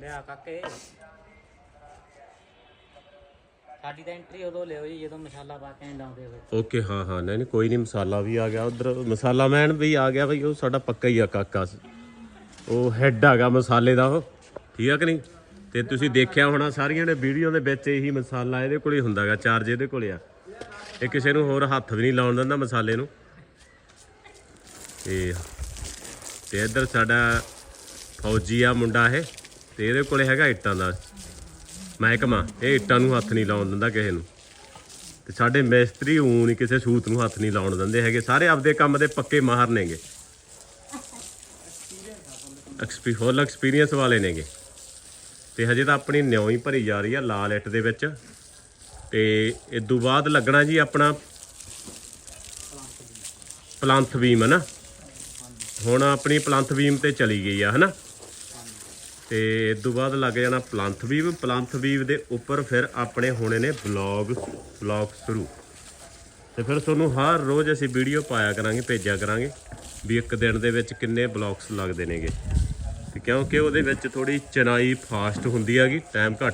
ਲਿਆ ਕਾਕੇ। ਸਾਡੀ ਤਾਂ ਐਂਟਰੀ ਉਦੋਂ ਲਿਓ ਜੀ, ਜਦੋਂ ਮਸਾਲਾ ਪਾ ਕੇ ਲਾਉਂਦੇ ਹੋਏ। ਓਕੇ ਹਾਂ ਹਾਂ, ਨਹੀਂ ਨਹੀਂ, ਕੋਈ ਨਹੀਂ, ਮਸਾਲਾ ਵੀ ਆ ਗਿਆ। ਉਧਰ ਮਸਾਲਾ ਮੈਨ ਵੀ ਆ ਗਿਆ ਬਈ, ਉਹ ਸਾਡਾ ਪੱਕਾ ਹੀ ਆ ਕਾਕਾ। ਉਹ ਹੈੱਡ ਹੈਗਾ ਮਸਾਲੇ ਦਾ ਉਹ। ਠੀਕ ਆ ਕਿ ਨਹੀਂ? ਤੇ ਤੁਸੀਂ ਦੇਖਿਆ ਹੋਣਾ, ਸਾਰੀਆਂ ਨੇ ਵੀਡੀਓ ਦੇ ਵਿੱਚ ਇਹੀ ਮਸਾਲਾ ਇਹਦੇ ਕੋਲ ਹੀ ਹੁੰਦਾਗਾ ਚਾਰਜ ਇਹਦੇ ਕੋਲ ਆ। ਇਹ ਕਿਸੇ ਨੂੰ ਹੋਰ ਹੱਥ ਵੀ ਨਹੀਂ ਲਾਉਣ ਦਿੰਦਾ ਮਸਾਲੇ ਨੂੰ। ਤੇ ਤੇ ਇੱਧਰ ਸਾਡਾ ਫੌਜੀ ਆ ਮੁੰਡਾ ਇਹ। ਤੇ ਇਹਦੇ ਕੋਲੇ ਹੈਗਾ ਇੱਟਾਂ ਦਾ। ਮਹਿਕਮਾ ਇਹ ਇੱਟਾਂ ਨੂੰ ਹੱਥ ਨਹੀਂ ਲਾਉਣ ਦਿੰਦਾ ਕਿਸੇ ਨੂੰ। ਤੇ ਸਾਡੇ ਮਿਸਤਰੀ ਊਂ ਨਹੀਂ ਕਿਸੇ ਸੂਤ ਨੂੰ ਹੱਥ ਨਹੀਂ ਲਾਉਣ ਦਿੰਦੇ ਹੈਗੇ। ਸਾਰੇ ਆਪਦੇ ਕੰਮ ਦੇ ਪੱਕੇ ਮਾਹਰ ਨੇਗੇ। ਐਕਸਪੀ ਫੁੱਲ ਐਕਸਪੀਰੀਅੰਸ ਵਾਲੇ ਨੇਗੇ। ਤੇ ਹਜੇ ਤਾਂ ਆਪਣੀ ਨਿਉ ਹੀ ਭਰੀ ਜਾ ਰਹੀ ਆ ਲਾਲ ਇੱਟ ਦੇ ਵਿੱਚ। ਤੇ ਇਸ ਤੋਂ ਬਾਅਦ ਲੱਗਣਾ ਜੀ ਆਪਣਾ ਪਲੰਥ ਬੀਮ, ਹੈ ਨਾ? ਹੁਣ ਆਪਣੀ ਪਲੰਥ ਬੀਮ ਤੇ ਚਲੀ ਗਈ ਆ ਹਨਾ ਤੇ ਇਸ ਤੋਂ ਬਾਅਦ ਲੱਗ ਜਾਣਾ ਪਲੰਥ ਬੀਮ ਪਲੰਥ ਬੀਮ ਦੇ ਉੱਪਰ ਫਿਰ ਆਪਣੇ ਹੋਣੇ ਨੇ ਬਲੌਗ ਬਲੌਗ ਸ਼ੁਰੂ। ਤੇ ਫਿਰ ਤੁਹਾਨੂੰ ਹਰ ਰੋਜ਼ ਅਸੀਂ ਵੀਡੀਓ ਪਾਇਆ ਕਰਾਂਗੇ, ਭੇਜਿਆ ਕਰਾਂਗੇ ਵੀ ਇੱਕ ਦਿਨ ਦੇ ਵਿੱਚ ਕਿੰਨੇ ਬਲੌਗਸ ਲੱਗਦੇ ਨੇਗੇ। ਤੇ ਕਿਉਂਕਿ ਉਹਦੇ ਵਿੱਚ ਥੋੜੀ ਚਨਾਈ ਫਾਸਟ ਹੁੰਦੀ ਹੈਗੀ ਟਾਈਮ ਘੱਟ